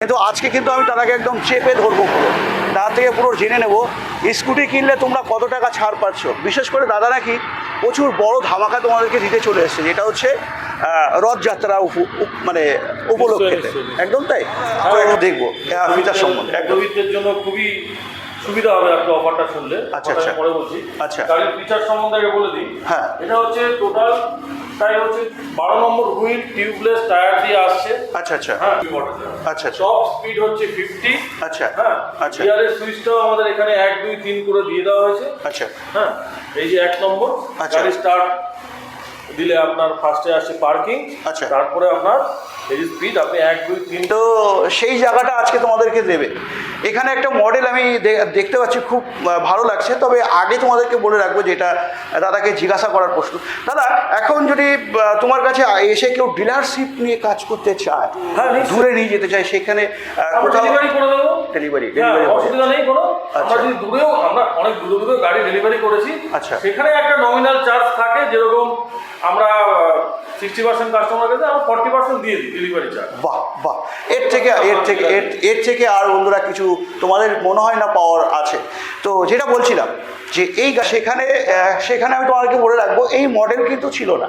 কিন্তু আজকে কিন্তু আমি তাদেরকে একদম চেপে ধরবো পুরো। তার থেকে পুরো জেনে নেব স্কুটি কিনলে তোমরা কত টাকা ছাড় পাচ্ছ। বিশেষ করে দাদা নাকি প্রচুর বড় ধামাকা তোমাদেরকে দিতে চলে এসেছে যেটা হচ্ছে রথযাত্রা মানে উপলক্ষে। একদম তাই? দেখব ফিচার সম্বন্ধে। একদম। জন্য খুবই সুবিধা হবে আপনি অফারটা শুনলে। আচ্ছা, আচ্ছা। পরে বলছি। আচ্ছা। গাড়ির ফিচার সম্বন্ধে আগে বলে দিই। হ্যাঁ। এটা হচ্ছে টোটাল টায়ার হচ্ছে বারো নম্বর হুইল টিউবলেস টায়ার দিয়ে আসছে। আচ্ছা আচ্ছা। হ্যাঁ আচ্ছা আচ্ছা। টপ স্পিড হচ্ছে ফিফটি আচ্ছা হ্যাঁ আচ্ছা। গিয়ারের সুইচটাও আমাদের এখানে এক দুই তিন করে দিয়ে দেওয়া হয়েছে। আচ্ছা। হ্যাঁ এই যে এক নম্বর আচ্ছা। স্টার্ট দিলে আপনার ফার্স্টে আসছে পার্কিং আচ্ছা। তারপরে আপনার এই স্পিড আপনি এক দুই তিন তো সেই জায়গাটা আজকে তোমাদেরকে দেবে এখানে একটা মডেল আমি দেখতে পাচ্ছি খুব ভালো লাগছে তবে আগে তোমাদেরকে বলে রাখব যেটা দাদাকে জিজ্ঞাসা করার প্রশ্ন দাদা এখন যদি তোমার কাছে এসে কেউ ডিলারশিপ নিয়ে কাজ করতে চায় হ্যাঁ। দূরে নিয়ে যেতে চায় সেখানে কোথাও ডেলিভারি করে দেবো ডেলিভারি হ্যাঁ, ডেলিভারি অসুবিধা নেই কোনো আচ্ছা। আমরা যদি দূরেও আমরা অনেক দূরে দূরে গাড়ি ডেলিভারি করেছি আচ্ছা। সেখানে একটা নমিনাল চার্জ থাকে যেরকম আমরা সিক্সটি পার্সেন্ট কাস্টমার কাছে আমরা ফর্টি পার্সেন্ট দিয়ে দিই ডেলিভারি চার্জ বাহ বাহ। এর থেকে এর থেকে এর এর থেকে আর বন্ধুরা কিছু তোমাদের মনে হয় না পাওয়ার আছে। তো যেটা বলছিলাম যে এই সেখানে সেখানে আমি তোমাদেরকে বলে রাখব এই মডেল কিন্তু ছিল না।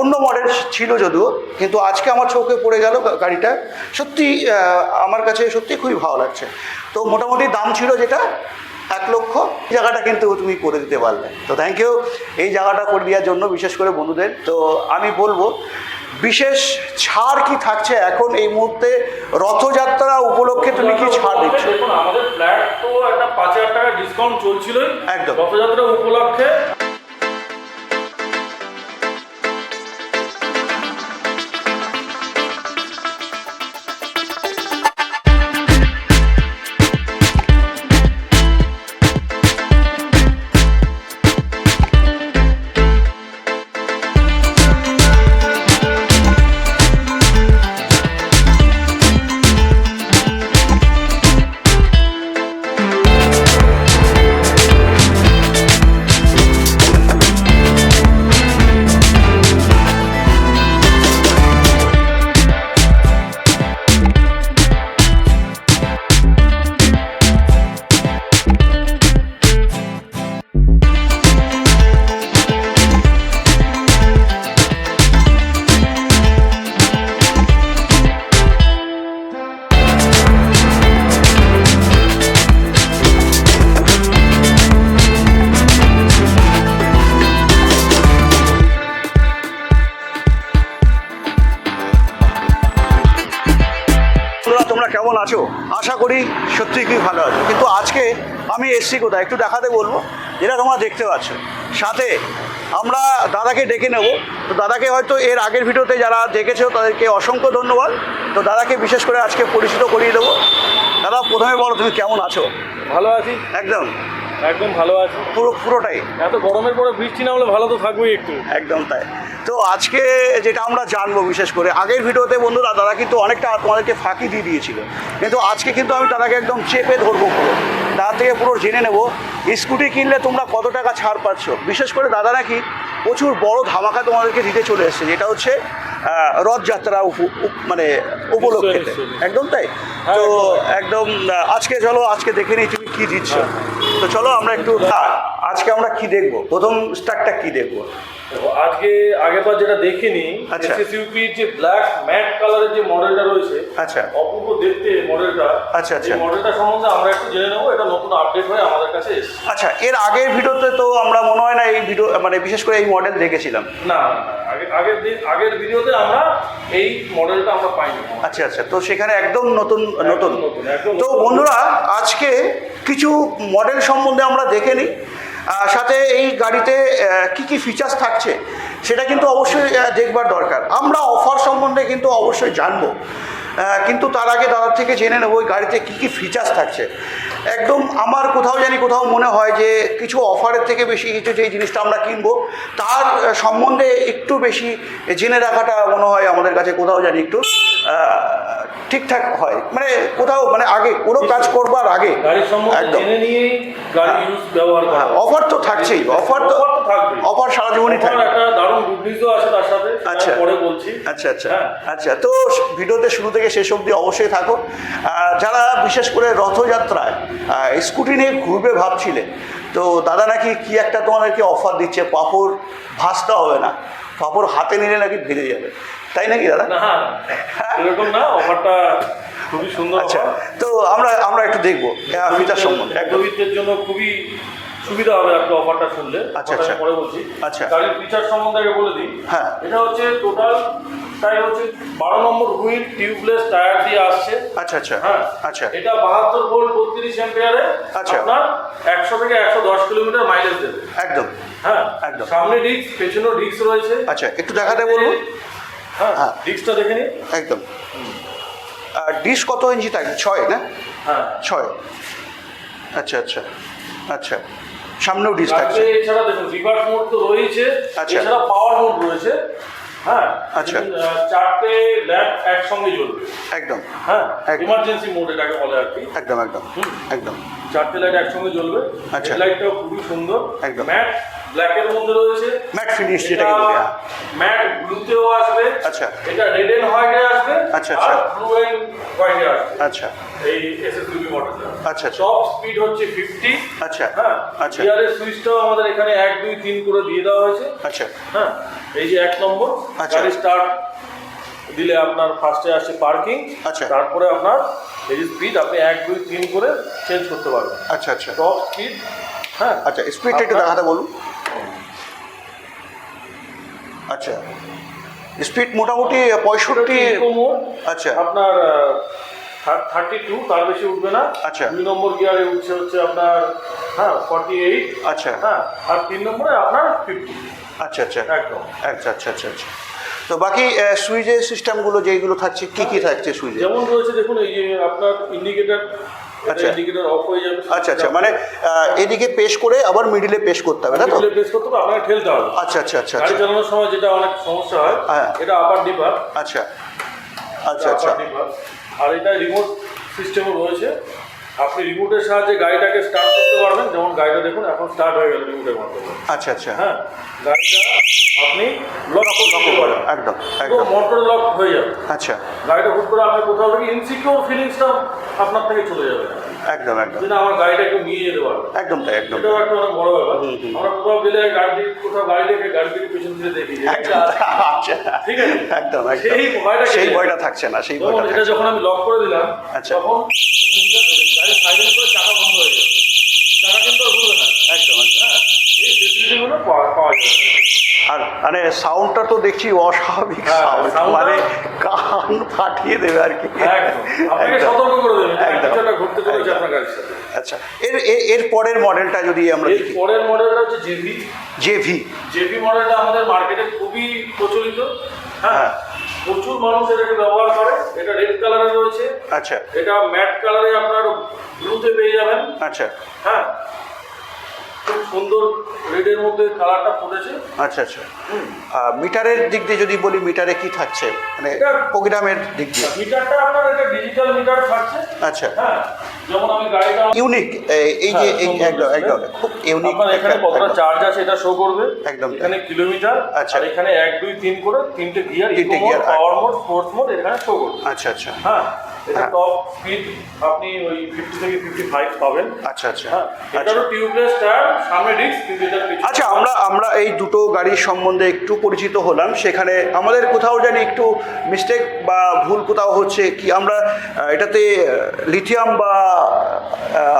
অন্য মডেল ছিল যদিও কিন্তু আজকে আমার চোখে পড়ে গেল গাড়িটা। সত্যি আমার কাছে সত্যি খুবই ভালো লাগছে। তো মোটামুটি দাম ছিল যেটা এক লক্ষ জায়গাটা কিন্তু তুমি করে দিতে পারবে। তো থ্যাংক ইউ এই জায়গাটা করে দেওয়ার জন্য বিশেষ করে বন্ধুদের। তো আমি বলব বিশেষ ছাড় কি থাকছে এখন এই মুহূর্তে? রথযাত্রা উপলক্ষে তুমি কি ছাড় দিচ্ছ? দেখুন আমাদের ফ্ল্যাট তো একটা পাঁচ হাজার টাকা ডিসকাউন্ট চলছিলই। একদম। রথযাত্রা উপলক্ষে আছো? আশা করি সত্যি খুবই ভালো আছো। কিন্তু আজকে আমি এসছি কোথায়? একটু দেখাতে বলব যেটা তোমরা দেখতে পাচ্ছ। সাথে আমরা দাদাকে ডেকে নেব। তো দাদাকে হয়তো এর আগের ভিডিওতে যারা দেখেছ তাদেরকে অসংখ্য ধন্যবাদ। তো দাদাকে বিশেষ করে আজকে পরিচিত করিয়ে দেবো। দাদা প্রথমে বলো তুমি কেমন আছো? ভালো আছি। একদম। একদম ভালো আছি। পুরো পুরোটাই। এত গরমের পরে বৃষ্টি না হলে ভালো তো থাকবেই একটু। একদম তাই। তো আজকে যেটা আমরা জানব বিশেষ করে আগের ভিডিওতে বন্ধুরা দাদা কিন্তু অনেকটা তোমাদেরকে ফাঁকি দিয়ে দিয়েছিল। কিন্তু আজকে কিন্তু আমি তাদেরকে একদম চেপে ধরবো পুরো। তার থেকে পুরো জেনে নেব স্কুটি কিনলে তোমরা কত টাকা ছাড় পাচ্ছ? বিশেষ করে দাদা নাকি প্রচুর বড় ধামাকা তোমাদেরকে দিতে চলে এসেছে যেটা হচ্ছে রথযাত্রা মানে উপলক্ষে। একদম তাই? হ্যাঁ, তো একদম। একদম আজকে চলো আজকে দেখে নিই তুমি কি দিচ্ছ। তো চলো আমরা একটু আজকে আমরা কি দেখব? প্রথম স্টার্টটা কি দেখব? দেখো, আজকে আগেরবার যেটা দেখিনি আচ্ছা। এসএসইউপির যে ব্ল্যাক ম্যাট কালারের যে মডেলটা রয়েছে আচ্ছা। অপূর্ব দেখতে মডেলটা আচ্ছা, আচ্ছা। এই মডেলটা সম্বন্ধে আমরা একটু জেনে নেব এটা নতুন আপডেট হয়ে আমাদের কাছে আচ্ছা এর আগের ভিডিওতে তো আমরা মনে হয় না এই ভিডিও মানে বিশেষ করে এই মডেল দেখেছিলাম। না না, না, আগে আগের দিন আগের ভিডিওতে আমরা এই মডেলটা আমরা পাইনি। আচ্ছা আচ্ছা তো সেখানে একদম নতুন নতুন। তো বন্ধুরা আজকে কিছু মডেল সম্বন্ধে আমরা দেখে নিই। সাথে এই গাড়িতে কি কি ফিচার্স থাকছে, সেটা কিন্তু অবশ্যই দেখবার দরকার। আমরা অফার সম্বন্ধে কিন্তু অবশ্যই জানব। কিন্তু তার আগে দাদার থেকে জেনে নেব ওই গাড়িতে কী কী ফিচার্স থাকছে। একদম আমার কোথাও জানি কোথাও মনে হয় যে কিছু অফারের থেকে বেশি কিছু যে জিনিসটা আমরা কিনবো, তার সম্বন্ধে একটু বেশি জেনে রাখাটা মনে হয় আমাদের কাছে কোথাও জানি একটু ঠিকঠাক হয়। মানে কোথাও মানে আগে কোনো কাজ করবার আগে। একদম। গাড়ি হ্যাঁ। হ্যাঁ, অফার তো থাকছেই। অফার তো অফার অফার সারা জীবনই থাকবে। সেটা আচ্ছা। পরে বলছি। আচ্ছা আচ্ছা। হ্যাঁ। আচ্ছা তো ভিডিওতে শুরু থেকে শেষ অবধি অবশ্যই থাকো যারা বিশেষ করে রথযাত্রায় স্কুটি নিয়ে ঘুরবে ভাবছিলে তো দাদা নাকি কি একটা তোমাদেরকে অফার দিচ্ছে? পাপড় ভাসতে হবে না। পাপড় হাতে নিলে নাকি ভেজে যাবে। তাই নাকি দাদা? না এরকম না অফারটা খুবই সুন্দর আচ্ছা তো আমরা আমরা একটু দেখব ফিচার সম্বন্ধে। একদম মধ্যবিত্তের জন্য খুবই সুবিধা হবে আপনি অফারটা শুনলে। আচ্ছা, আচ্ছা। পরে বলছি। আচ্ছা। গাড়ির ফিচার সম্বন্ধে আগে বলে দিই। হ্যাঁ। এটা হচ্ছে টোটাল টায়ার হচ্ছে বারো নম্বর হুইল টিউবলেস টায়ার দিয়ে আসছে। আচ্ছা আচ্ছা। হ্যাঁ আচ্ছা। এটা বাহাত্তর ভোল্ট বত্রিশ অ্যাম্পিয়ারে আচ্ছা। আপনার একশো থেকে একশো দশ কিলোমিটার মাইলেজ দেবে। একদম। হ্যাঁ একদম। সামনে ডিস্ক পেছনেও ডিস্ক রয়েছে। আচ্ছা একটু দেখাতে বলব হ্যাঁ হ্যাঁ। ডিস্কটা দেখে নিন একদম। আর ডিশ কত ইঞ্চি থাকে ছয় না? হ্যাঁ। ছয়। আচ্ছা আচ্ছা আচ্ছা। সামনেও ডিশ থাকছে। এছাড়া দেখুন রিভার্স মোড তো রয়েছে আচ্ছা। এছাড়া পাওয়ার মোড রয়েছে হ্যাঁ? আচ্ছা। চারটে ল্যাম্প একসঙ্গে জ্বলবে। একদম। হ্যাঁ। ইমার্জেন্সি মোড এটাকে বলে আর কি। একদম একদম। একদম। চারটে লাইট একসঙ্গে জ্বলবে আচ্ছা। লাইটটাও খুবই সুন্দর একদম। ম্যাট ব্ল্যাকের মধ্যে রয়েছে ম্যাট ফিনিশ যেটাকে বলি। ম্যাট ব্লুতেও আসবে আচ্ছা। এটা রেড এন্ড হোয়াইটে আসবে আচ্ছা, আচ্ছা। ব্লু এন্ড হোয়াইটে আসবে আচ্ছা এই এসএসইবি মডেলটা আচ্ছা, আচ্ছা। টপ স্পিড হচ্ছে 50 আচ্ছা হ্যাঁ আচ্ছা গিয়ারের সুইচটাও আমাদের এখানে এক দুই তিন করে দিয়ে দেওয়া হয়েছে আচ্ছা হ্যাঁ এই যে এক নম্বর আচ্ছা। স্টার্ট দিলে আপনার ফার্স্টে আসছে পার্কিং আচ্ছা। তারপরে আপনার এই যে স্পিড আপনি এক দুই তিন করে চেঞ্জ করতে পারবেন। আচ্ছা আচ্ছা। টপ স্পিড হ্যাঁ। আচ্ছা স্পিডটা একটু দেখাতে বলুন। আচ্ছা। স্পিড মোটামুটি পঁয়ষট্টি আচ্ছা। আপনার থার্টি টু তার বেশি উঠবে না। আচ্ছা। দুই নম্বর গিয়ারে উঠছে হচ্ছে আপনার হ্যাঁ ফর্টি এইট আচ্ছা। হ্যাঁ আর তিন নম্বরে আপনার ফিফটি আচ্ছা আচ্ছা। একদম। আচ্ছা আচ্ছা আচ্ছা আচ্ছা। তো বাকি সুইচের সিস্টেমগুলো যেইগুলো থাকছে কি কি থাকছে সুইচে? যেমন রয়েছে দেখুন এই যে আপনার ইন্ডিকেটর আচ্ছা। ইন্ডিকেটর অফ হয়ে যাবে। আচ্ছা আচ্ছা মানে এদিকে পেশ করে আবার মিডিলে পেশ করতে হবে তাই তো? প্রেস করতে হবে আপনাকে ঠেলতে হবে। আচ্ছা আচ্ছা আচ্ছা গাড়ি আচ্ছা। চালানোর সময় যেটা অনেক সমস্যা হয় হ্যাঁ। এটা আপার ডিপার আচ্ছা। আচ্ছা আচ্ছা। আর এটা রিমোট সিস্টেমও রয়েছে। আপনি রিমোটের সাহায্যে গাড়িটাকে স্টার্ট করতে পারবেন। যেমন গাড়িটা দেখুন এখন স্টার্ট হয়ে গেল রিমোটের মাধ্যমে। আচ্ছা আচ্ছা। হ্যাঁ গাড়িটা আপনি লক করতে করেন একদম একদম। মোটর লক হয়ে যাবে। আচ্ছা। গাড়িটা হুট করে আপনি কোথাও থেকে ইনসিকিউর ফিলিংসটা আপনার থেকে চলে যাবে। একদম একদম। না আমার গাড়িটা একটু নিয়ে যেতে পারবে একদম তাই একদম। এটাও একটা অনেক বড় ব্যাপার। আমরা কোথাও গেলে গাড়ি কোথাও গাড়ি দেখে গাড়ি থেকে পেছন ফিরে দেখি আচ্ছা। ঠিক আছে? একদম একদম। সেই ভয়টা সেই ভয়টা থাকছে না সেই ভয়টা এটা যখন আমি লক করে দিলাম আচ্ছা। তখন গাড়ি সাইলেন্ট করে চাকা বন্ধ হয়ে যাবে চাকা কিন্তু আর ঘুরবে না। একদম একদম। হ্যাঁ এই পাওয়া পাওয়া যাবে আর মানে সাউন্ডটা তো দেখছি অস্বাভাবিক হ্যাঁ, সাউন্ড মানে কান ফাটিয়ে দেবে আর কি। আচ্ছা এর এর- পরের মডেলটা যদি আমরা এর দেখি। পরের মডেলটা হচ্ছে জেভি জেভি জেপি মডেলটা আমাদের মার্কেটে খুবই প্রচলিত। হ্যাঁ হ্যাঁ। প্রচুর মানুষ এটাকে ব্যবহার করে। এটা রেড কালারে রয়েছে। আচ্ছা। এটা ম্যাট কালারে আপনার ব্লুতে পেয়ে যাবেন। আচ্ছা। হ্যাঁ খুব সুন্দর রেডের মধ্যে কালারটা ফুটেছে। আচ্ছা আচ্ছা। মিটারের দিক দিয়ে যদি বলি মিটারে কি থাকছে? মানে প্রোগ্রামের দিক দিয়ে। মিটারটা আপনার এটা ডিজিটাল মিটার থাকছে। আচ্ছা। হ্যাঁ যেমন আমি গাড়িটা ইউনিক এই যে হ্যাঁ, একদম একদম খুব ইউনিক আপনার এখানে কতটা চার্জ আছে এটা শো করবে। একদম এখানে কিলোমিটার আচ্ছা। এখানে এক দুই তিন করে তিনটে গিয়ার তিনটে gear, power mode sports mode এখানে শো করবে। আচ্ছা আচ্ছা। হ্যাঁ। এটা হ্যাঁ। টপ স্পিড আপনি ওই ফিফটি থেকে ফিফটি ফাইভ পাবেন। আচ্ছা আচ্ছা। হ্যাঁ আচ্ছা। এটারও টিউবলেস টায়ার সামনে ডিস্ক কিন্তু এটা আচ্ছা আমরা আমরা এই দুটো গাড়ির সম্বন্ধে একটু পরিচিত হলাম। সেখানে আমাদের কোথাও জানি একটু মিস্টেক বা ভুল কোথাও হচ্ছে কি? আমরা এটাতে লিথিয়াম বা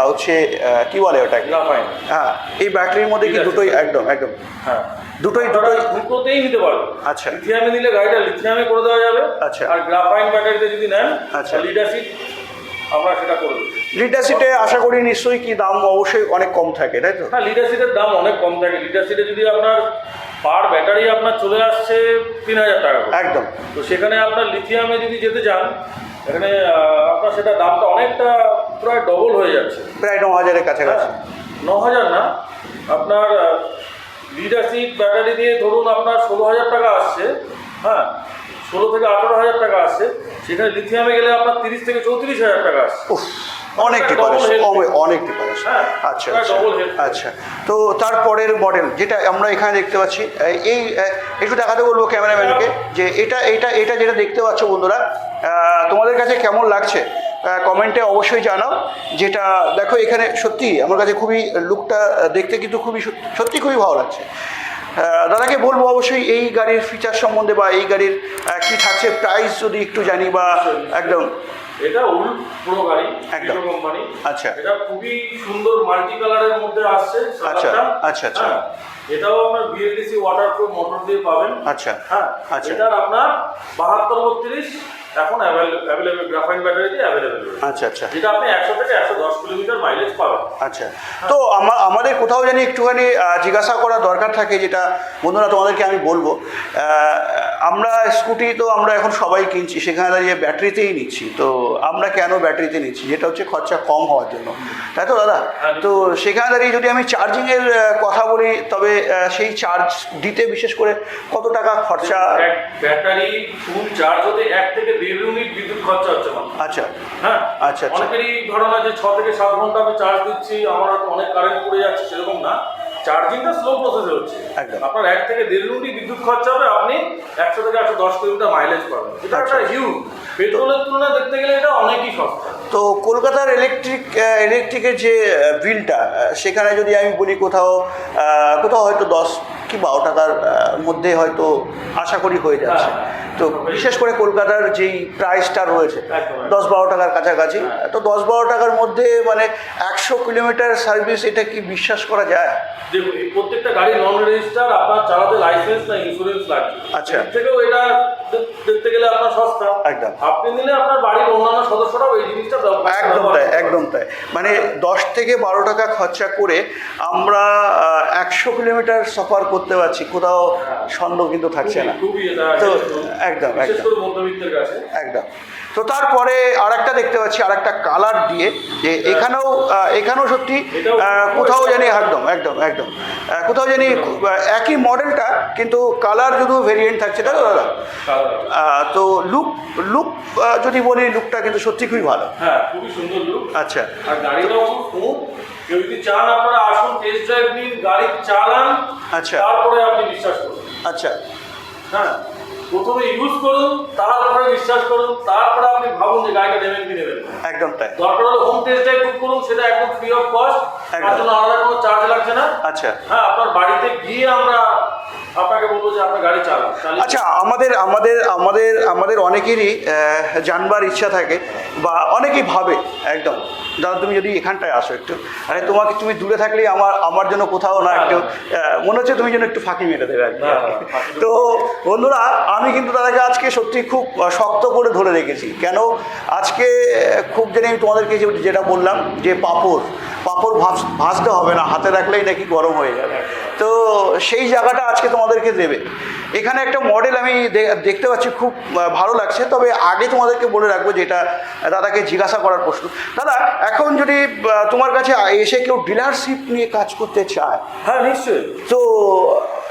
হচ্ছে কি বলে গ্রাফাইন হ্যাঁ এই ব্যাটারির মধ্যে কি দুটোই একদম একদম। হ্যাঁ। দুটোই দুটোই দুটোতেই নিতে পারবেন আচ্ছা। লিথিয়ামে নিলে গাড়িটা লিথিয়ামে করে দেওয়া যাবে। আচ্ছা। আর গ্রাফাইন ব্যাটারিতে যদি নেন আচ্ছা। লিডারশিপ আমরা সেটা করে লিটার আশা করি নিশ্চয়ই কি দাম অবশ্যই অনেক কম থাকে তাই তো? হ্যাঁ লিডারশিপের দাম অনেক কম থাকে। লিডারশিপে যদি আপনার পার ব্যাটারি আপনার চলে আসছে তিন হাজার টাকা একদম। তো সেখানে আপনার লিথিয়ামে যদি যেতে চান এখানে আপনার সেটা দামটা অনেকটা প্রায় ডবল হয়ে যাচ্ছে। প্রায় ন হাজারের কাছাকাছি। ন হাজার না আপনার লিডারশিপ ব্যাটারি দিয়ে ধরুন আপনার ষোলো হাজার টাকা আসছে হ্যাঁ ষোলো থেকে আঠারো হাজার টাকা আসছে সেখানে লিথিয়ামে গেলে আপনার তিরিশ থেকে চৌত্রিশ হাজার টাকা আসছে। অনেক ডিফারেন্স অনেক ডিফারেন্স হ্যাঁ, আচ্ছা আচ্ছা আচ্ছা। তো তারপরের মডেল যেটা আমরা এখানে দেখতে পাচ্ছি এই- এই একটু দেখাতে বলব ক্যামেরাম্যানকে যে এটা এটা এটা যেটা দেখতে পাচ্ছ বন্ধুরা তোমাদের কাছে কেমন লাগছে? কমেন্টে অবশ্যই জানাও যেটা দেখো এখানে সত্যি আমার কাছে খুবই লুকটা দেখতে কিন্তু খুবই সত্যি- খুবই ভালো লাগছে দাদাকে বলব অবশ্যই এই গাড়ির ফিচার সম্বন্ধে বা এই গাড়ির কি থাকছে প্রাইস যদি একটু জানি বা একদম এটা উল পুরো গাড়ি একদম। কোম্পানি আচ্ছা। এটা খুবই সুন্দর মাল্টি কালারের মধ্যে আসছে আচ্ছা, আচ্ছা, আচ্ছা। হ্যাঁ, এটাও আপনার বিএলডিসি ওয়াটারপ্রুফ মোটর দিয়ে পাবেন আচ্ছা হ্যাঁ আচ্ছা। এটার আপনার বাহাত্তর বত্রিশ এখন অ্যাভেলেবেল গ্রাফাইন ব্যাটারি দিয়ে অ্যাভেলেবেল আচ্ছা আচ্ছা। যেটা আপনি একশো থেকে একশো দশ কিলোমিটার মাইলেজ পাবেন। আচ্ছা। তো আমা- আমাদের কোথাও জানি একটুখানি জিজ্ঞাসা করা দরকার থাকে যেটা বন্ধুরা তোমাদেরকে আমি বলব। আমরা স্কুটি তো আমরা এখন সবাই কিনছি সেখানে দাঁড়িয়ে ব্যাটারিতেই নিচ্ছি। তো আমরা কেন ব্যাটারিতে নিচ্ছি? যেটা হচ্ছে খরচা কম হওয়ার জন্য। তাই তো দাদা? হ্যাঁ। তো সেখানে দাঁড়িয়ে যদি আমি চার্জিংয়ের কথা বলি তবে সেই চার্জ দিতে বিশেষ করে কত টাকা খরচা? ব্যাটারি ফুল চার্জ হতে এক থেকে দেড় ইউনিট বিদ্যুৎ খরচা হচ্ছে আচ্ছা। হ্যাঁ? আচ্ছা, আচ্ছা। অনেকেরই ধারণা যে ছ থেকে সাত ঘণ্টা আমি চার্জ দিচ্ছি আমার অনেক কারেন্ট পড়ে যাচ্ছে সেরকম না। চার্জিংটা স্লো প্রসেসে হচ্ছে। একদম। আপনার এক থেকে দেড় ইউনিট বিদ্যুৎ খরচা হবে আপনি একশো থেকে একশো দশ কিলোমিটার মাইলেজ পাবেন। এটা আচ্ছা। একটা হিউজ পেট্রোলের তুলনায় দেখতে গেলে এটা অনেকই সস্তা। তো কলকাতার ইলেকট্রিক ইলেকট্রিকের যে বিলটা সেখানে যদি আমি বলি কোথাও কোথাও হয়তো দশ কি বারো টাকার মধ্যে হয়তো আশা করি হয়ে যাচ্ছে হ্যাঁ, তো বিশেষ করে কলকাতার যেই প্রাইসটা রয়েছে। দশ বারো টাকার কাছাকাছি হ্যাঁ। তো দশ বারো টাকার মধ্যে মানে একশো কিলোমিটার সার্ভিস এটা কি বিশ্বাস করা যায় দেখুন প্রত্যেকটা গাড়ি নন রেজিস্টার আপনার চালাতে লাইসেন্স না ইন্স্যুরেন্স লাগবে আচ্ছা। থেকেও এটা দেখতে গেলে আপনার সস্তা। একদম। আপনি নিলে আপনার বাড়ির অন্যান্য সদস্যরাও এই জিনিসটা একদম তাই একদম তাই। মানে দশ থেকে বারো টাকা খরচা করে আমরা একশো কিলোমিটার সফর করতে পারছি কোথাও সন্দেহ কিন্তু থাকছে না। তো একদম। একদম মধ্যবিত্তের কাছে। একদম। তো তারপরে আর একটা দেখতে পাচ্ছি আর একটা কালার দিয়ে যে এখানেও এখানেও সত্যি কোথাও জানি একদম একদম একদম কোথাও জানি একই মডেলটা কিন্তু কালার শুধু ভেরিয়েন্ট থাকছে তাই তো দাদা তো লুক লুক যদি বলি লুকটা কিন্তু সত্যি খুবই ভালো। হ্যাঁ খুবই সুন্দর লুক আচ্ছা। আর গাড়িটাও খুব কেউ যদি চান আপনারা আসুন টেস্ট ড্রাইভ নিন গাড়ি চালান আচ্ছা। তারপরে আপনি বিশ্বাস করুন আচ্ছা। হ্যাঁ। প্রথমে ইউজ করুন তারপরে বিশ্বাস করুন তারপরে আপনি ভাবুন যে গাড়িটা নেবেন কি নেবেন একদম তাই। দরকার হলে হোম টেস্ট ড্রাইভ বুক করুন সেটা একদম ফ্রি অফ কস্ট তার জন্য আলাদা কোনো চার্জ লাগছে না। আচ্ছা। হ্যাঁ আপনার বাড়িতে গিয়ে আমরা আপনাকে বলব যে আপনার গাড়ি চালান আচ্ছা আমাদের আমাদের আমাদের আমাদের অনেকেরই জানবার ইচ্ছা থাকে বা অনেকেই ভাবে একদম। দাদা তুমি যদি এখানটায় আসো একটু। আরে তোমাকে তুমি দূরে থাকলেই আমার আমার জন্য কোথাও না একটু মনে হচ্ছে তুমি যেন একটু ফাঁকি মেরে দেবে তো বন্ধুরা আমি কিন্তু দাদাকে আজকে সত্যি খুব শক্ত করে ধরে রেখেছি। কেন? আজকে খুব জানি আমি তোমাদেরকে যেটা বললাম যে পাপড় পাপড় ভাজ ভাজতে হবে না হাতে রাখলেই নাকি গরম হয়ে যাবে। তো সেই জায়গাটা আজকে তোমাদেরকে দেবে। এখানে একটা মডেল আমি দেখতে পাচ্ছি খুব ভালো লাগছে। তবে আগে তোমাদেরকে বলে রাখব যেটা দাদাকে জিজ্ঞাসা করার প্রশ্ন। দাদা এখন যদি তোমার কাছে এসে কেউ ডিলারশিপ নিয়ে কাজ করতে চায় হ্যাঁ নিশ্চয়ই। তো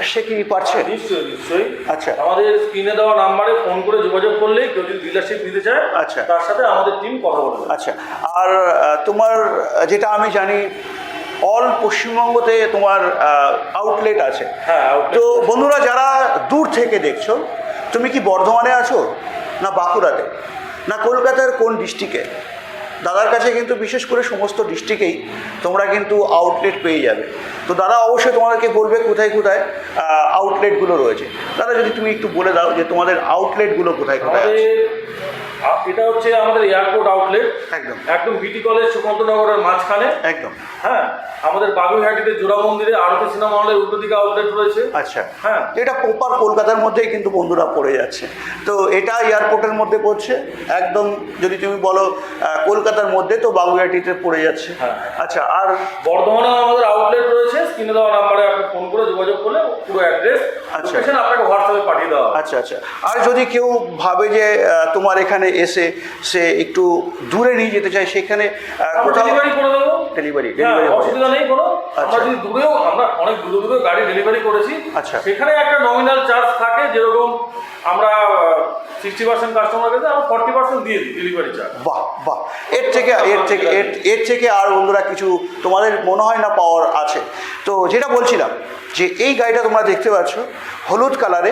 সে কি পারছে? নিশ্চয়ই নিশ্চয়ই। আচ্ছা। আমাদের স্ক্রিনে দেওয়া নাম্বারে ফোন করে যোগাযোগ করলেই কেউ যদি ডিলারশিপ নিতে চায় আচ্ছা। তার সাথে আমাদের টিম কথা বলবে আচ্ছা। আর তোমার যেটা আমি জানি অল পশ্চিমবঙ্গতে তোমার আউটলেট আছে। হ্যাঁ তো বন্ধুরা যারা দূর থেকে দেখছ তুমি কি বর্ধমানে আছো? না বাঁকুড়াতে? না কলকাতার কোন ডিস্ট্রিক্টে দাদার কাছে কিন্তু বিশেষ করে সমস্ত ডিস্ট্রিক্টেই তোমরা কিন্তু আউটলেট পেয়ে যাবে। তো দাদা অবশ্যই তোমাদেরকে বলবে কোথায় কোথায় আউটলেটগুলো রয়েছে। দাদা যদি তুমি একটু বলে দাও যে তোমাদের আউটলেটগুলো কোথায় কোথায় এটা হচ্ছে আমাদের এয়ারপোর্ট আউটলেট একদম। একদম বিটি কলেজ সুকান্তনগরের মাঝখানে। একদম। হ্যাঁ আমাদের বাগুইহাটিতে জোড়া মন্দিরে আরতি সিনেমা হলের উল্টো দিকে আউটলেট রয়েছে। আচ্ছা। হ্যাঁ। এটা প্রপার কলকাতার মধ্যেই কিন্তু বন্ধুরা পড়ে যাচ্ছে। তো এটা এয়ারপোর্টের মধ্যে পড়ছে। একদম যদি তুমি বলো কলকাতার মধ্যে তো বাগুইহাটিতে পড়ে যাচ্ছে। হ্যাঁ। আচ্ছা আর বর্ধমানে আমাদের আউটলেট রয়েছে। স্ক্রিনে দেওয়া নাম্বারে ফোন করে যোগাযোগ করলে পুরো অ্যাড্রেস আচ্ছা। আপনাকে হোয়াটসঅ্যাপে পাঠিয়ে দেওয়া আচ্ছা আচ্ছা। আর যদি কেউ ভাবে যে তোমার এখানে এসে সে একটু দূরে নিয়ে যেতে চায় সেখানে কোথাও ডেলিভারি করে দেবো। ডেলিভারি হ্যাঁ, ডেলিভারি অসুবিধা নেই কোনো। আচ্ছা। আমরা যদি দূরেও আমরা অনেক দূরে দূরে গাড়ি ডেলিভারি করেছি। আচ্ছা। সেখানে একটা নমিনাল চার্জ থাকে যেরকম আমরা সিক্সটি পার্সেন্ট কাস্টমার কাছে আমরা ফর্টি পার্সেন্ট দিয়ে দিই ডেলিভারি চার্জ বাহ বাহ। এর থেকে এর থেকে এর এর থেকে আর বন্ধুরা কিছু তোমাদের মনে হয় না পাওয়ার আছে। তো যেটা বলছিলাম যে এই গাড়িটা তোমরা দেখতে পাচ্ছ হলুদ কালারে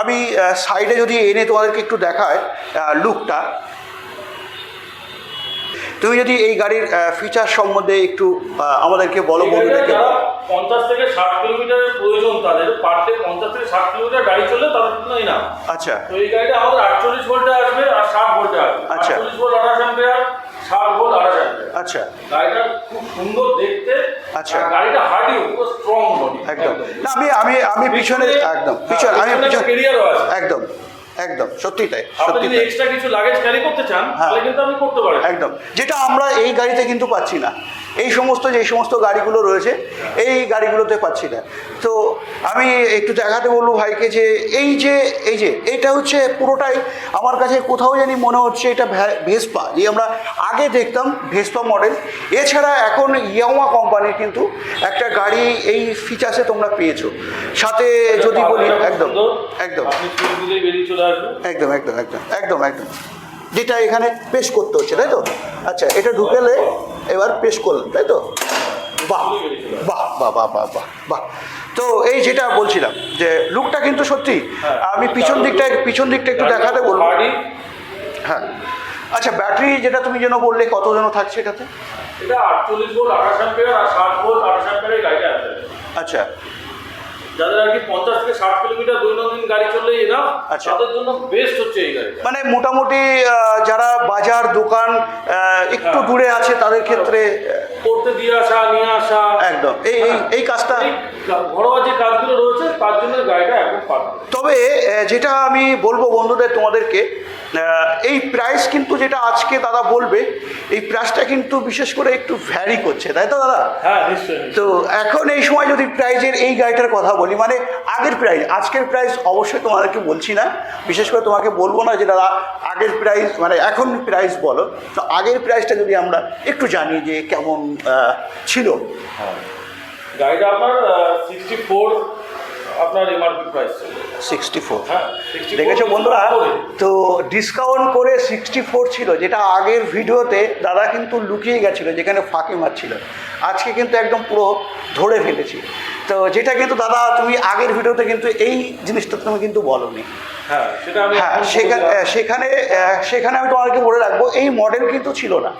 আমি সাইডে যদি এনে তোমাদেরকে একটু দেখায় লুকটা তুমি যদি এই গাড়ির ফিচার সম্বন্ধে একটু আমাদেরকে বলো বন্ধুদেরকে পঞ্চাশ থেকে ষাট কিলোমিটারের প্রয়োজন তাদের পার ডে পঞ্চাশ থেকে ষাট কিলোমিটার গাড়ি চললে তাদের না। আচ্ছা। তো এই গাড়িটা আমাদের আটচল্লিশ ভোল্টে আসবে আর ষাট ভোল্টে আসবে। আচ্ছা। আটচল্লিশ ভোল্ট আঠাশ অ্যাম্পিয়ার আচ্ছা। গাড়িটা খুব সুন্দর দেখতে আচ্ছা। গাড়িটা হার্ডি পুরো স্ট্রং বডি একদম। না আমি আমি আমি পিছনে একদম। পিছনে আমি পিছনে একদম। একদম সত্যি তাই সত্যি এক্সট্রা কিছু লাগেজ ক্যারি করতে চান হ্যাঁ। তাহলে কিন্তু আপনি করতে পারেন একদম যেটা আমরা এই গাড়িতে কিন্তু পাচ্ছি না। এই সমস্ত যে সমস্ত গাড়িগুলো রয়েছে এই গাড়িগুলোতে পাচ্ছি না। তো আমি একটু দেখাতে বলব ভাইকে যে এই যে এই যে এটা হচ্ছে পুরোটাই আমার কাছে কোথাও জানি মনে হচ্ছে এটা ভেসপা যে আমরা আগে দেখতাম ভেসপা মডেল এছাড়া এখন ইয়ামা কোম্পানির কিন্তু একটা গাড়ি এই ফিচার্সে তোমরা পেয়েছ। সাথে যদি বলি একদম একদম। বেরিয়ে চলে একদম একদম একদম একদম একদম। যেটা এখানে পেশ করতে হচ্ছে তাই তো? আচ্ছা এটা ঢুকেলে এবার পেশ করলেন তাই তো? বাহ বাহ বাহ বাহ বাহ বাহ বাহ। তো এই যেটা বলছিলাম যে লুকটা কিন্তু সত্যি হ্যাঁ। আমি পিছন দিকটা পিছন দিকটা একটু দেখাতে বলব। হ্যাঁ। আচ্ছা ব্যাটারি যেটা তুমি যেন বললে কত যেন থাকছে এটাতে? এটা আটচল্লিশ ভোল্ট আঠাশ অ্যাম্পিয়ার আর ষাট ভোল্ট আঠাশ গাড়িটা আছে। আচ্ছা যাদের আর কি পঞ্চাশ থেকে ষাট কিলোমিটার দৈনন্দিন গাড়ি চললেই না আচ্ছা। তাদের জন্য বেস্ট হচ্ছে এই গাড়িটা। মানে মোটামুটি যারা বাজার দোকান একটু হ্যাঁ। দূরে আছে তাদের ক্ষেত্রে করতে দিয়ে আসা নিয়ে আসা। একদম। এই এই- এই কাজটা ঘরোয়া যে কাজগুলো রয়েছে তার জন্য গাড়িটা একদম পারফেক্ট তবে যেটা আমি বলব বন্ধুদের তোমাদেরকে এই প্রাইস কিন্তু যেটা আজকে দাদা বলবে এই প্রাইসটা কিন্তু বিশেষ করে একটু ভ্যারি করছে তাই তো দাদা? হ্যাঁ নিশ্চয়ই। তো এখন এই সময় যদি প্রাইজের এই গাড়িটার কথা বলি মানে আগের প্রাইস আজকের প্রাইস অবশ্যই তোমাদেরকে বলছি না। বিশেষ করে তোমাকে বলব না যে দাদা আগের প্রাইস মানে এখন প্রাইস বলো। তো আগের প্রাইসটা যদি আমরা একটু জানি যে কেমন ছিল। গাড়িটা আপনার সিক্সটি ফোর আপনার এমআরপি প্রাইস সিক্সটি ফোর হ্যাঁ 64 দেখেছ বন্ধুরা? তো ডিসকাউন্ট করে সিক্সটি ফোর ছিল যেটা আগের ভিডিওতে দাদা কিন্তু লুকিয়ে গেছিল যেখানে ফাঁকি মারছিল। আজকে কিন্তু একদম পুরো ধরে ফেলেছি। তো যেটা কিন্তু দাদা তুমি আগের ভিডিওতে কিন্তু এই জিনিসটা তুমি কিন্তু বলনি। হ্যাঁ সেটা আমি হ্যাঁ সেখানে সেখানে সেখানে আমি তোমাকে বলে রাখব এই মডেল কিন্তু ছিল না।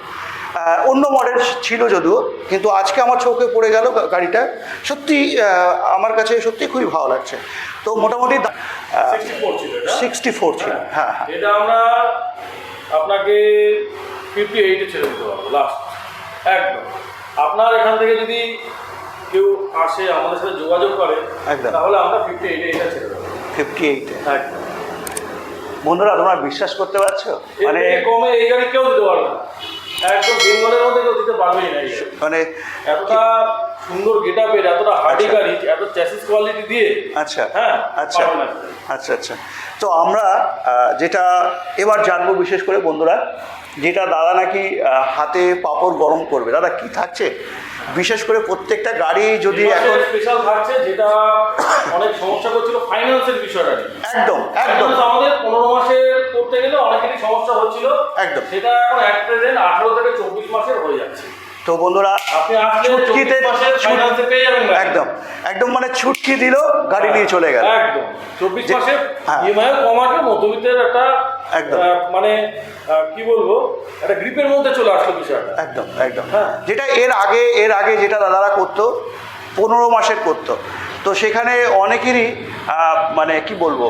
অন্য মডেল ছিল যদিও কিন্তু আজকে আমার চোখে পড়ে গেল গাড়িটা। সত্যি আমার কাছে সত্যি খুবই ভালো লাগছে। তো মোটামুটি 64 ছিল সিক্সটি ফোর ছিল হ্যাঁ। হ্যাঁ এটা আমরা আপনাকে ফিফটি এইটে ছেড়ে দিতে পারব লাস্ট একদম। আপনার এখান থেকে যদি কেউ আসে আমাদের সাথে যোগাযোগ করে একদম। তাহলে আমরা ফিফটি এইটে এটা ছেড়ে দেবো। ফিফটি এইটে একদম। বন্ধুরা তোমরা বিশ্বাস করতে পারছ? মানে কমে এই গাড়ি কেউ দিতে পারবে না। একদম বেঙ্গলের মধ্যে কেউ দিতে পারবেই না মানে এতটা সুন্দর গেট আপের এতটা হার্ডি আচ্ছা। গাড়ি এত চ্যাসিস কোয়ালিটি দিয়ে আচ্ছা হ্যাঁ আচ্ছা আচ্ছা আচ্ছা। তো আমরা যেটা এবার জানব বিশেষ করে বন্ধুরা যেটা দাদা নাকি হাতে পাপড় গরম করবে। দাদা কি থাকছে? বিশেষ করে প্রত্যেকটা গাড়ি যদি এখন স্পেশাল থাকছে যেটা অনেক সমস্যা করছিল ফাইন্যান্সের বিষয়টা একদম একদম। আমাদের পনেরো মাসে করতে গেলে অনেকেরই সমস্যা হচ্ছিল। একদম। সেটা এখন এক প্রেজেন্ট আঠারো থেকে চব্বিশ মাসের হয়ে যাচ্ছে। তো বন্ধুরা ছুটকিতে। একদম একদম মানে ছুটকি দিল গাড়ি নিয়ে চলে গেল একদম চব্বিশ মাসে হ্যাঁ। ইএমআই কম মধ্যবিত্তের একটা একদম। মানে কি বলব একটা গ্রিপের মধ্যে চলে আসলো বিষয়টা একদম একদম হ্যাঁ। যেটা এর আগে এর আগে যেটা দাদারা করতো পনেরো মাসের করতো তো সেখানে অনেকেরই মানে কি বলব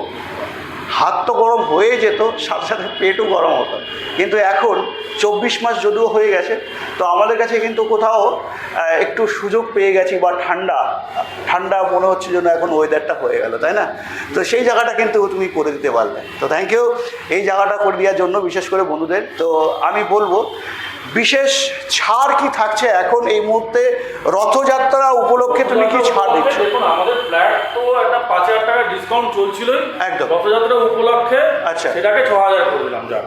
হাত তো গরম হয়ে যেত, সাথে সাথে পেটও গরম হতো। কিন্তু এখন চব্বিশ মাস যদিও হয়ে গেছে, তো আমাদের কাছে কিন্তু কোথাও একটু সুযোগ পেয়ে গেছি বা ঠান্ডা ঠান্ডা মনে হচ্ছে যেন এখন ওয়েদারটা হয়ে গেল, তাই না? তো সেই জায়গাটা কিন্তু তুমি করে দিতে পারলে। তো থ্যাংক ইউ এই জায়গাটা করে দেওয়ার জন্য বিশেষ করে বন্ধুদের। তো আমি বলব, বিশেষ ছাড় কি থাকছে এখন এই মুহূর্তে? রথযাত্রা উপলক্ষে তুমি কি ছাড় দিচ্ছ? আমাদের ফ্ল্যাট তো একটা পাঁচ হাজার টাকা ডিসকাউন্ট চলছিলই একদম। রথযাত্রা উপলক্ষে আচ্ছা। সেটাকে ছ হাজার করে দিলাম যাক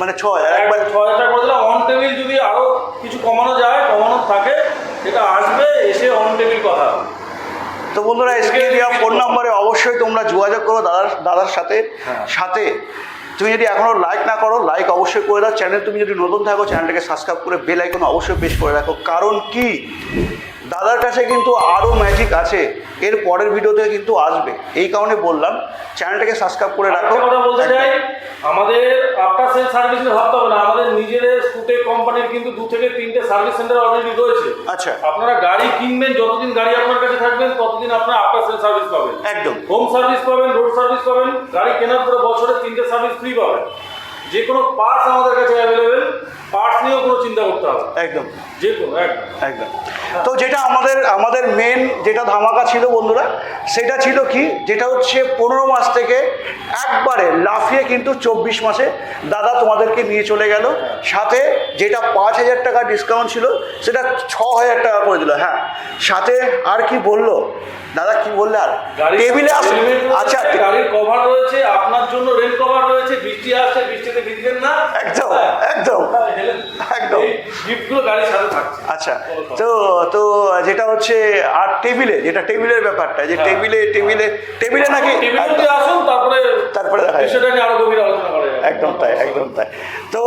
মানে ছ হাজার একবার ছ হাজার টাকা করে দিলাম। অন টেবিল যদি আরও কিছু কমানো যায় কমানো থাকে সেটা আসবে এসে অন টেবিল কথা। তো বন্ধুরা স্ক্রিনে দেওয়া ফোন নম্বরে অবশ্যই তোমরা যোগাযোগ করো দাদার দাদার সাথে। হ্যাঁ। সাথে তুমি যদি এখনও লাইক না করো লাইক অবশ্যই করে দাও। চ্যানেল তুমি যদি নতুন থাকো চ্যানেলটাকে সাবস্ক্রাইব করে বেল আইকন অবশ্যই প্রেস করে রাখো। কারণ কি? দাদার কাছে কিন্তু আরও ম্যাজিক আছে। এর পরের ভিডিওতে কিন্তু আসবে। এই কারণে বললাম চ্যানেলটাকে সাবস্ক্রাইব করে রাখো। কথা বলতে চাই আমাদের আফটার সেল সার্ভিস ভাবতে হবে না আমাদের নিজেদের স্কুটে কোম্পানির কিন্তু দু থেকে তিনটে সার্ভিস সেন্টার অলরেডি রয়েছে। আচ্ছা। আপনারা গাড়ি কিনবেন যতদিন গাড়ি আপনার কাছে থাকবেন ততদিন আপনার আফটার সেল সার্ভিস পাবেন। একদম। হোম সার্ভিস পাবেন রোড সার্ভিস পাবেন গাড়ি কেনার পরে বছরে তিনটে সার্ভিস ফ্রি পাবেন। যে কোনো পার্টস আমাদের কাছে অ্যাভেলেবেল পার্টস নিয়েও কোনো চিন্তা করতে হবে একদম। যে কোনো একদম। একদম। তো যেটা আমাদের আমাদের মেন যেটা ধামাকা ছিল বন্ধুরা সেটা ছিল কি? যেটা হচ্ছে পনেরো মাস থেকে একবারে লাফিয়ে কিন্তু চব্বিশ মাসে দাদা তোমাদেরকে নিয়ে চলে গেল। সাথে যেটা পাঁচ হাজার টাকা ডিসকাউন্ট ছিল সেটা ছ হাজার টাকা করে দিল। হ্যাঁ সাথে আর কি বলল? দাদা কি বললে আর টেবিলে আস আচ্ছা গাড়ির কভার রয়েছে আপনার জন্য রেন কভার রয়েছে বৃষ্টি আসছে বৃষ্টিতে ভিজবেন না একদম হ্যাঁ। একদম একদম। এই গিফটগুলো গাড়ির সাথে থাকছে আচ্ছা তো তো যেটা হচ্ছে আর টেবিলে যেটা টেবিলের ব্যাপারটা যে হ্যাঁ। টেবিলে টেবিলে টেবিলে নাকি টেবিলতে আসুন তারপরে তারপরে দেখা। বিষয়টা নিয়ে আরও গভীর আলোচনা একদম তাই একদম তাই। তো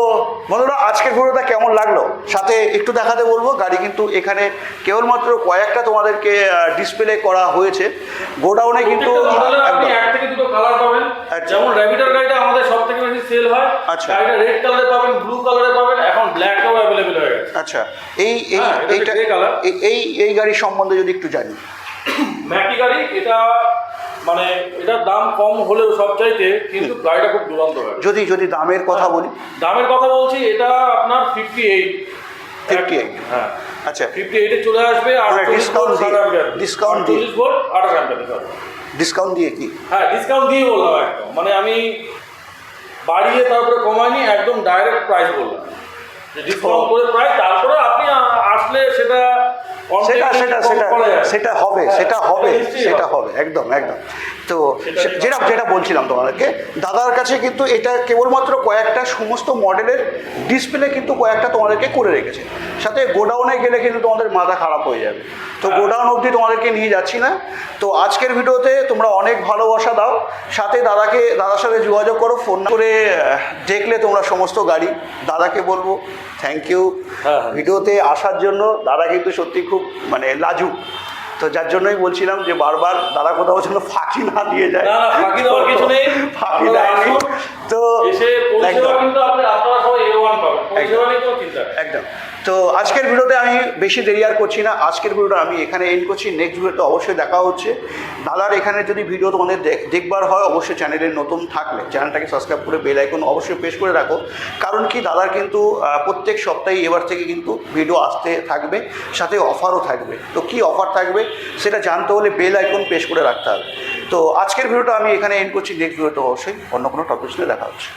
বন্ধুরা আজকের ভিডিওটা কেমন লাগল? সাথে একটু দেখাতে বলব গাড়ি কিন্তু এখানে কেবলমাত্র কয়েকটা তোমাদেরকে ডিসপ্লে করা হয়েছে। গোডাউনে কিন্তু আচ্ছা। যেমন র্যাবিটার গাড়িটা আমাদের সব থেকে বেশি সেল হয়। আচ্ছা। গাড়িটা রেড কালারে পাবেন ব্লু কালারে পাবেন এখন ব্ল্যাকও অ্যাভেলেবেল হয়ে গেছে। আচ্ছা এই এই হ্যাঁ, এইটা। এই- এই গাড়ির সম্বন্ধে যদি একটু জানি। ম্যাকি গাড়ি এটা মানে এটার দাম কম হলেও সব চাইতে কিন্তু গাড়িটা খুব দুরন্ত গাড়ি যদি যদি দামের কথা বলি। দামের কথা বলছি এটা আপনার ফিফটি এইট 58 হ্যাঁ। আচ্ছা। ফিফটি এইটে চলে আসবে আর মানে দিয়ে- discount দিয়ে। চল্লিশ ভোল্ট আঠাশ অ্যাম্পিয়ার ডিসকাউন্ট দিয়ে কি? হ্যাঁ ডিসকাউন্ট দিয়ে বললাম একদম। মানে আমি বাড়িয়ে তারপরে কমাইনি একদম ডাইরেক্ট প্রাইস বললাম। ডিসকাউন্ট করে প্রাইস তারপরে আপনি আসলে সেটা সেটা সেটা সেটা সেটা হবে হ্যাঁ, সেটা হবে সেটা হবে একদম একদম। তো যেটা যেটা বলছিলাম তোমাদেরকে দাদার কাছে কিন্তু এটা কেবলমাত্র কয়েকটা সমস্ত মডেলের ডিসপ্লে কিন্তু কয়েকটা তোমাদেরকে করে রেখেছে। সাথে গোডাউনে গেলে কিন্তু তোমাদের মাথা খারাপ হয়ে যাবে। তো গোডাউন অবধি তোমাদেরকে নিয়ে যাচ্ছি না। তো আজকের ভিডিওতে তোমরা অনেক ভালোবাসা দাও। সাথে দাদাকে দাদার সাথে যোগাযোগ করো ফোন করে দেখলে তোমরা সমস্ত গাড়ি। দাদাকে বলব থ্যাংক ইউ হ্যাঁ, হ্যাঁ। ভিডিওতে আসার জন্য দাদা কিন্তু সত্যি খুব মানে লাজুক। তো যার জন্যই বলছিলাম যে বারবার দাদা কোথাও যেন ফাঁকি না দিয়ে যায়। ফাঁকি দেওয়ার কিছু নেই। ফাঁকি দেয়নি। তো পাবেন। একদম। তো আজকের ভিডিওতে আমি বেশি দেরি আর করছি না। আজকের ভিডিওটা আমি এখানে এন্ড করছি। নেক্সট ভিডিওতে অবশ্যই দেখা হচ্ছে। দাদার এখানে যদি ভিডিও তোমাদের দেখবার হয় অবশ্যই চ্যানেলে নতুন থাকলে চ্যানেলটাকে সাবস্ক্রাইব করে বেল আইকন অবশ্যই প্রেস করে রাখো। কারণ কি দাদার কিন্তু প্রত্যেক সপ্তাহে এবার থেকে কিন্তু ভিডিও আসতে থাকবে সাথে অফারও থাকবে। তো কি অফার থাকবে সেটা জানতে হলে বেল আইকন প্রেস করে রাখতে হবে। তো আজকের ভিডিওটা আমি এখানে এন্ড করছি। নেক্সট ভিডিওতে অবশ্যই অন্য কোনো টপিক নিয়ে দেখা হচ্ছে।